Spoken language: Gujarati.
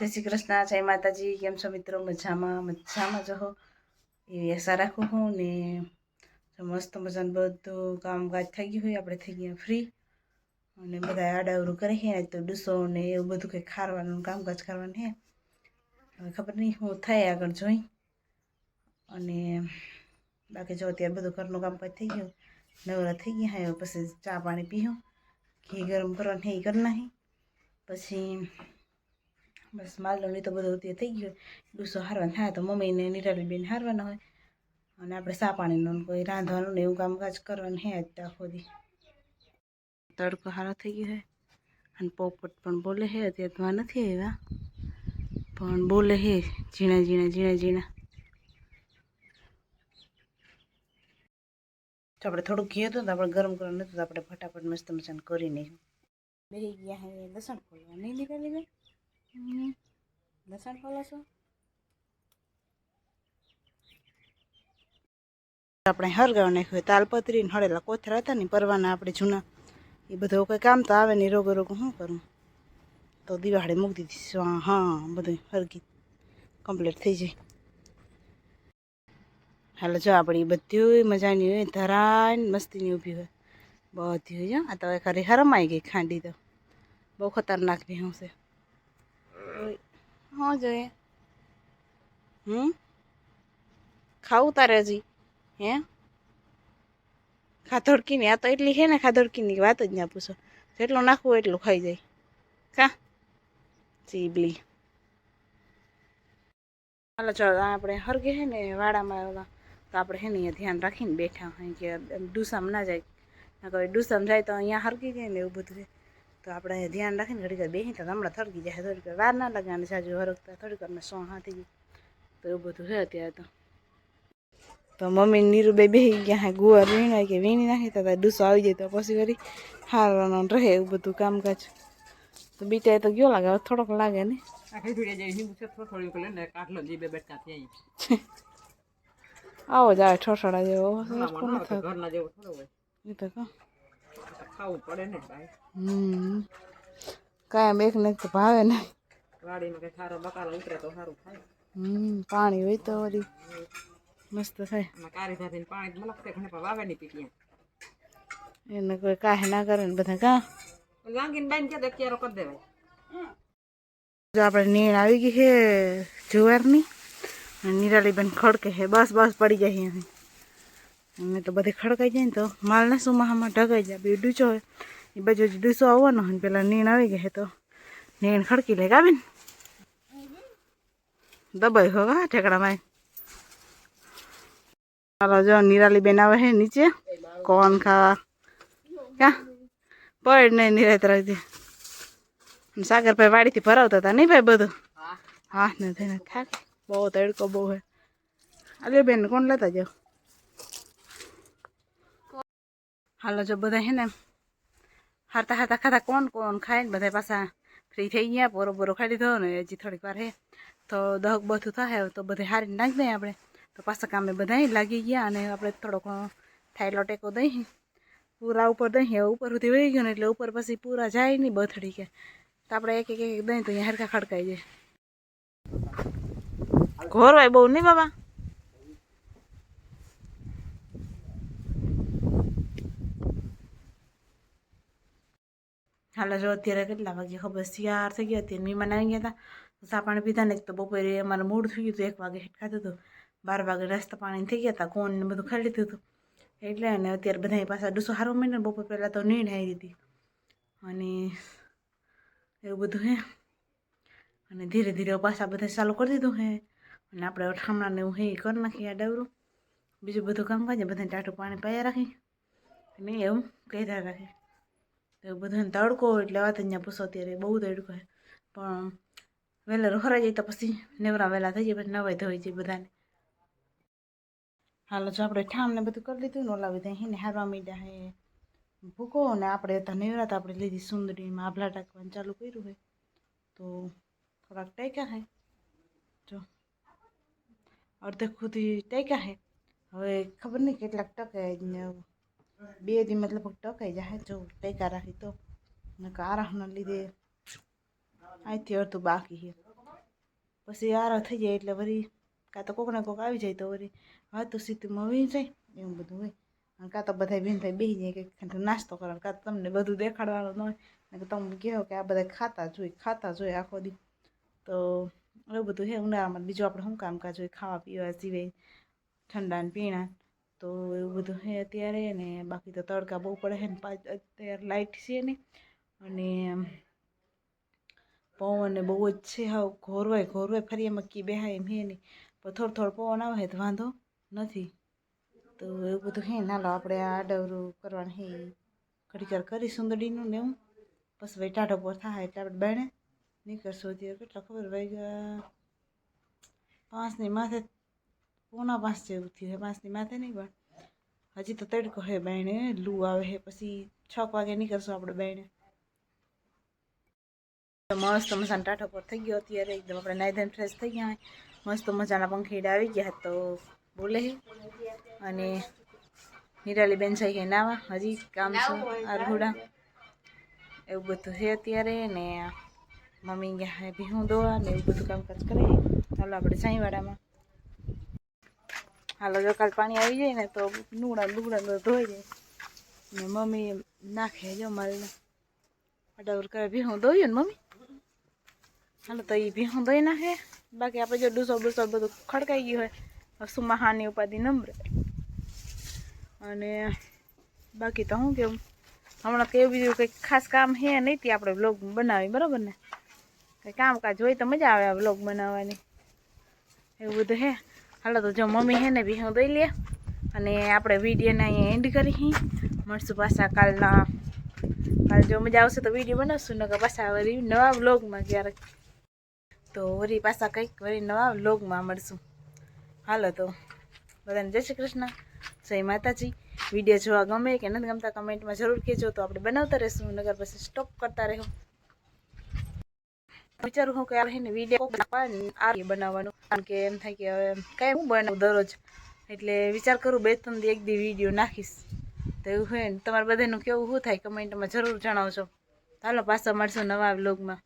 જય શ્રી કૃષ્ણ, જય માતાજી, કેમ છો મિત્રો? મજામાં મજામાં જો હો. એવી આશા રાખું હું ને મસ્ત મજાનું બધું કામકાજ થઈ ગયું હોય, આપણે થઈ ગયા ફ્રી અને બધા આડાવરું કરે છે આજ તો ડૂસો ને એવું બધું કંઈ ખારવાનું, કામકાજ કરવાનું હે હવે ખબર નહીં હું થાય આગળ જોઈ. અને બાકી જો અત્યારે બધું ઘરનું કામકાજ થઈ ગયું, નવરા થઈ ગયા હવે પછી ચા પાણી પીવું ઘી ગરમ કરવાનું હે એ કરી નાખી. પછી બસ માલનું તો બધું તે થઈ ગયું ડૂસો હારવાનું થાય તો મમ્મીને નિરાલી બેન હારવાના હોય અને આપણે સા પાણીનું કોઈ રાંધવાનું ને એવું કામકાજ કરવાનું હે જ તો આખો દી તડકો સારો થઈ ગયો છે અને પોપટ પણ બોલે હે અત્યારે આ નથી આવ્યા પણ બોલે છે ઝીણા ઝીણા ઝીણા ઝીણા તો આપણે થોડુંક ઘી હતું તો આપણે ગરમ કરવાનું હતું તો આપણે ફટાફટ મસ્ત મસ્ત કરી નાખ્યું બેસી ગયા હે લસણ ફોલવા નહીં નીકળી હમ. લસણ ફોલો છો આપણે હરગાવ નાખ્યું તાલપત્રી ને હળેલા કોથરા હતા ને પરવાના આપણે જૂના. એ બધું કંઈ કામ તો આવે નહીં રોગો રોગો શું કરું? તો દિવાળે મૂકી દીધી હા હા, બધું હરગી કમ્પ્લીટ થઈ જાય. હાલો, જો આપણી બધી મજાની હોય ધરાઈને મસ્તીની ઊભી હોય. બધી હોય આ તો ખરી હરમાઈ ગઈ ખાંડી તો. બહુ ખતરનાક ભેહું છે. હા જોઈએ. હમ? ખાવું તારે હજી? હે? ખાધડકીની આ તો એટલી છે ને ખાધડકીની વાત જ ના પૂછો. જેટલું નાખવું એટલું ખાઈ જાય. કા? ચીબલી. હાલો ચાલો આપણે હરગે છે ને વાડામાં ઓલા તો આપણે છે ને અહીંયા ધ્યાન રાખીને બેઠા કે ડૂસામાં ના જાય. ના કોઈ ડૂસામાં જાય તો અહીંયા હરગી જાય ને એવું બધું છે. તો આપણે ધ્યાન રાખીને ઘડીક વાર બેસી તો હમણાં થડકી જાય. થોડીક વાર ના લાગે અને સાજુ હરકતા થોડીક વારમાં સો હાથી ગઈ તો એવું બધું છે અત્યારે તો. તો મમ્મી નીરુબે બેસી ગયા હે ગુવાર વીણાય કે વીણી નાખી તો ડૂસો આવી જાય તો પછી વળી હારવાનો રહે એવું બધું કામકાજ. તો બીટા તો ગયો લાગે થોડોક લાગે ને. આવો જ આવે ઠોઠડા જેવો ઘરના જેવું થોડું હોય. એ તો કહો. ખાવું પડે ને ભાઈ? હમ. કાયમ એક ને એક તો ભાવે ને. વાડીમાં કઈ સારો બકાલો ઉતરે તો સારું થાય. હમ પાણી હોય તો વળી મસ્ત થાય. અને કારી ધારીને પાણી મલકતે ઘણે પણ વાવે નહીં પીટી એને કોઈ કાહે ના કરે ને બધા કા? લાંગીને બાઈને કે દે ક્યારો કરી દેવાય. જો આપણે નીણ આવી ગઈ છે જુવારની અને નિરાલીબેન ખડકે છે બસ બસ પડી જાય અહીંયાથી. અને તો બધી ખડકાઈ જાય ને તો માલના સુમાહામાં ઢગાઈ જાય બે ડૂચો હોય. એ બાજુ હજી ડૂસો આવવાનો હોય ને પેલા નીણ આવી ગયા તો નીણ ખડકી લે ગાવે ને? દબાઈ હો હા ઠેકડામાં ચાલો જો નિરાલીબેન આવે છે નીચે. કોણ ખાવા. ક્યાં? પડ નહીં નિરાત રાખજે સાગરભાઈ વાડીથી ભરાવતા હતા નહીં ભાઈ બધું? હા. હા ને થઈને થાક બહુ તડકો બહુ હે અલે બેન કોણ લેતા જાઓ? હાલો જો બધા હે ને હારતા હારતા ખાતા કોણ કોણ ખાય ને બધા પાછા ફ્રી થઈ ગયા, પોરો બોરો ખાઈ લીધો ને હજી થોડીક વાર હે. તો દહક બધું થાય તો બધે હારી નાખી દઈએ આપણે. તો પાછા કામે બધા લાગી ગયા અને આપણે થોડોક થાયલો ટેકો દઈ. પૂરા ઉપર દઈ ઉપર સુધી વહી ગયો ને એટલે ઉપર પછી પૂરા જાય નહીં બથડી કે. તો આપણે એક એક એક દઈ તો અહીંયા હરખા ખડકાઈ જાય. ઘોરવાય બહુ નહીં બાબા? હાલો, જો અત્યારે કેટલા વાગે ખબર શિયાર થઈ ગયા, અત્યારે મહેમાન આવી ગયા હતા ચા પાણી પીધા ને તો બપોરે અમારે મૂડ થઈ ગયું હતું, એક વાગે હેઠ ખાધું હતું. બાર વાગે રસ્તા પાણી થઈ ગયા હતા કોણ ને બધું ખાઈ લીધું હતું. એટલે અને અત્યારે બધા પાછા ડૂસો સારો મહિને બપોર પહેલાં તો નીણ આવી હતી. અને એવું બધું હે. અને ધીરે ધીરે પાછા બધા ચાલુ કરી દીધું હે. અને આપણે ઠામણાને એવું હે કરી નાખીએ આ ડવરું બીજું બધું કામ કાજે બધાને ટાટું પાણી પાયા રાખી. અને એવું કહેતા રાખે એવું બધું તડકો એટલે વાત અહીંયા પૂછો અત્યારે બહુ તડકો છે. પણ વહેલા રોહરા જાય તો પછી નેવરા વહેલા થઈ જાય, પછી નવાઈ ધોઈ જાય બધાને. હાલો, જો આપણે ઠામને બધું કરી લીધું ને ઓલા બધા હેને હારવા મીડ્યા હે. ભૂકો ને આપણે હતા નેવરાત આપણે લીધી સુંદરીમાં આભલા ટાંકવાનું ચાલુ કર્યું હોય તો થોડાક ટેક્યા હે. જો, અડધે ખુદી ટેક્યા હે. હવે ખબર નહીં કેટલાક ટકે બે દી મતલબ ટકાઈ જાય જો ટેકા રાખી તો. આરામના લીધે અહીંથી અડધું બાકી છે. પછી આરા થઈ જાય એટલે વળી કાં તો કોકને કોક આવી જાય તો વળી હા તો સીધું વહી જાય એવું બધું હોય. અને કાં તો બધા બેન થાય બેસી જાય કે નાસ્તો કરવાનો, કાં તો તમને બધું દેખાડવાનું ન હોય. કે તમે કહો કે આ બધા ખાતા જોઈ ખાતા જોઈએ આખો દી. તો એવું બધું છે ઉનાળામાં બીજું આપણે શું કામકાજ હોય? ખાવા પીવા સિવાય ઠંડા ને પીણા. તો એવું બધું છે અત્યારે ને બાકી તો તડકા બહુ પડે છે ને પાછ અત્યારે લાઇટ છે ને. અને પવન ને બહુ જ છે હાવ, ઘોરવાય ઘોરવાય ફરી એમાં કી બેહાય એમ હે નહીં. પણ થોડો થોડો પવન આવે તો વાંધો નથી. તો એવું બધું હે નાલો આપણે આ આડવરું કરવાનું હે. ઘડીક કરી સુંદડીનું ને એવું. બસ ભાઈ ટાઢો પર થાય એટલે આપણે બાણે નીકળશું. અત્યારે કેટલા ખબર, વાગ્યા પાંચની માથે પોણા પાંચ જેવું થયું હે, પાંચની માથે નહીં પણ. હજી તો તડકો હે બેણે લૂ આવે હે, પછી છ વાગે નીકળશું આપણે બેણે મસ્ત મજાનો ટાઢો પર થઈ ગયો અત્યારે, એકદમ આપણે નાઈ ફ્રેશ થઈ ગયા મસ્ત મજાના પંખીડા આવી ગયા તો બોલે અને નિરાલી બેન છે નાવા, હજી કામ છે, આરઘોડા. એવું બધું છે અત્યારે, ને મમ્મી ગયા હે, ભીહું દોવા ને એવું બધું કામકાજ કરે ચાલો આપણે સાંઈવાડામાં હાલો જો કાલ પાણી આવી જાય ને તો લુગડા લુગડા તો ધોઈ જાય ને મમ્મી નાખે જો મારે અડાવર કરે ભીહું દોયું ને મમ્મી? હાલો તો એ ભીહું દોઈ નાખે. બાકી આપણે જો ડૂસો ડૂસો બધું ખડકાઈ ગયું હોય સુમાહાની ઉપાધિ નંબર અને બાકી તો શું કેવું? હમણાં કેવું બીજું કંઈક ખાસ કામ હે નહીં તે આપણે બ્લોગ બનાવી બરાબર ને? કંઈ કામકાજ હોય તો મજા આવે આ બ્લોગ બનાવવાની. એવું બધું હે? હાલો તો જો મમ્મી હે ને બી દઈ લે. અને આપણે વિડીયોને અહીંયા એન્ડ કરી મળશું પાછા કાલના. કાલ જો મજા આવશે તો વીડિયો બનાવશું, નકર પાછા વળી નવા બ્લોગમાં ક્યારેક. તો વળી પાછા કંઈક વળી નવા બ્લોગમાં મળશું. હાલો તો બધાને જય શ્રી કૃષ્ણ. જય માતાજી. વીડિયો જોવા ગમે કે નથી ગમતા કમેન્ટમાં જરૂર કહેજો તો આપણે બનાવતા રહીશું નગર પછી સ્ટોપ કરતા રહ્યો વિચારું હું કે આ રહીને વીડિયો બનાવવાનું. કારણ કે એમ થાય કે હવે કાંઈ હું બનાવું દરરોજ. એટલે વિચાર કરું બે ત્રણ એક દી વીડિયો નાખીશ. તો એવું હોય ને. તમારે બધાનું કેવું, શું થાય? કમેન્ટમાં જરૂર જણાવજો. ચાલો, પાછા મળશું નવા વ્લોગમાં